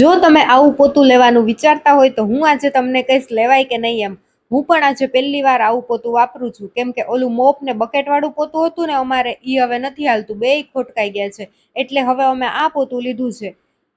જો તમે આવું પોતું લેવાનું વિચારતા હોય તો હું આજે તમને કહીશ, લેવાય કે નહીં એમ. હું પણ આજે પહેલી વાર આવું પોતું વાપરું છું. કેમ કે ઓલું મોપ ને બકેટવાળું પોતું હતું ને અમારે એ હવે નથી હાલતું. બેય ખોટકાઈ ગયા છે. એટલે હવે અમે આ પોતું લીધું છે.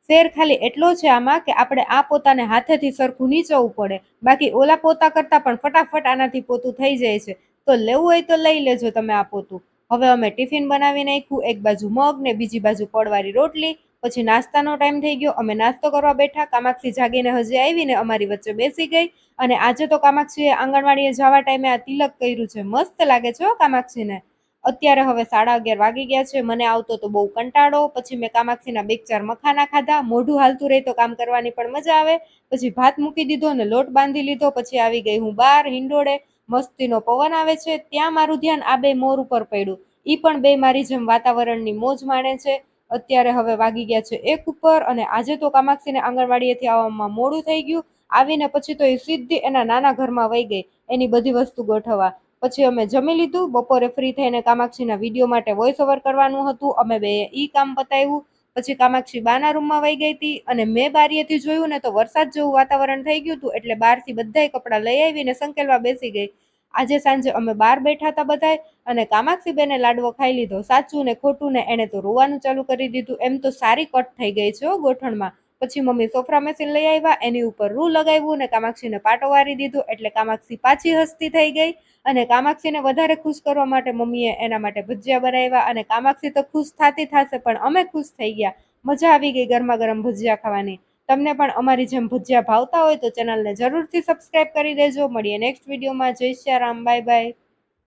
ફેર ખાલી એટલો છે આમાં કે આપણે આ પોતાને હાથેથી સરખું નીચવું પડે. બાકી ઓલા પોતા કરતાં પણ ફટાફટ આનાથી પોતું થઈ જાય છે. તો લેવું હોય તો લઈ લેજો તમે આ પોતું. હવે અમે ટિફિન બનાવી નાખ્યું. એક બાજુ મગ ને બીજી બાજુ પડવાળી રોટલી. પછી નાસ્તાનો ટાઈમ થઈ ગયો. અમે નાસ્તો કરવા બેઠા. કામાક્ષી જાગીને હજી આવીને અમારી વચ્ચે બેસી ગઈ. અને આજે તો કામાક્ષીએ આંગણવાડીએ જવા ટાઈમે આ તિલક કર્યું છે. મસ્ત લાગે છે કામાક્ષીને. અત્યારે હવે સાડા અગિયાર વાગી ગયા છે. મને આવતો તો બહુ કંટાળો. પછી મેં કામાક્ષીના બે ચાર મખાના ખાધા. મોઢું હાલતું રહે તો કામ કરવાની પણ મજા આવે. પછી ભાત મૂકી દીધો અને લોટ બાંધી લીધો. પછી આવી ગઈ હું બહાર હિંડોળે. મસ્તીનો પવન આવે છે. ત્યાં મારું ધ્યાન આ બે મોર ઉપર પડ્યું. ઈ પણ બે મારી જેમ વાતાવરણની મોજ માણે છે. અત્યારે હવે વાગી ગયા છે એક ઉપર અને આજે તો કામાક્ષીને આંગણવાડીએથી આવવામાં મોડું થઈ ગયું. આવીને પછી તો એ સીધી એના નાના ઘરમાં વહી ગઈ. એની બધી વસ્તુ ગોઠવવા. પછી અમે જમી લીધું. બપોરે ફ્રી થઈને કામાક્ષીના વીડિયો માટે વોઇસ ઓવર કરવાનું હતું. અમે બે ઈ કામ પતાવ્યું. પછી કામાક્ષી બાના રૂમમાં વહી ગઈ હતી અને મેં બારીએથી જોયું ને તો વરસાદ જેવું વાતાવરણ થઈ ગયું હતું એટલે બહારથી બધાય કપડાં લઈ આવીને સંકેલવા બેસી ગઈ. આજે સાંજે અમે બહાર બેઠા હતા બધાય અને કામાક્ષી બેને લાડવો ખાઈ લીધો, સાચું ને ખોટું ને એને તો રોવાનું ચાલુ કરી દીધું. એમ તો સારી કટ થઈ ગઈ છે ગોઠણમાં. પછી મમ્મી સોફરા મશીન લઈ આવ્યા, એની ઉપર રૂ લગાવ્યું અને કામાક્ષીને પાટો વારી દીધો એટલે કામાક્ષી પાછી હસતી થઈ ગઈ અને કામાક્ષીને વધારે ખુશ કરવા માટે મમ્મીએ એના માટે ભજીયા બનાવ્યા અને કામાક્ષી તો ખુશ થાતી થશે પણ અમે ખુશ થઈ ગયા. મજા આવી ગઈ ગરમા ગરમ ભજીયા ખાવાની. તમને પણ અમારી જેમ ભજીયા ભાવતા હોય તો ચેનલને જરૂરથી સબસ્ક્રાઇબ કરી દેજો. મળીએ નેક્સ્ટ વિડીયોમાં જય શ્રી રામ. Bye bye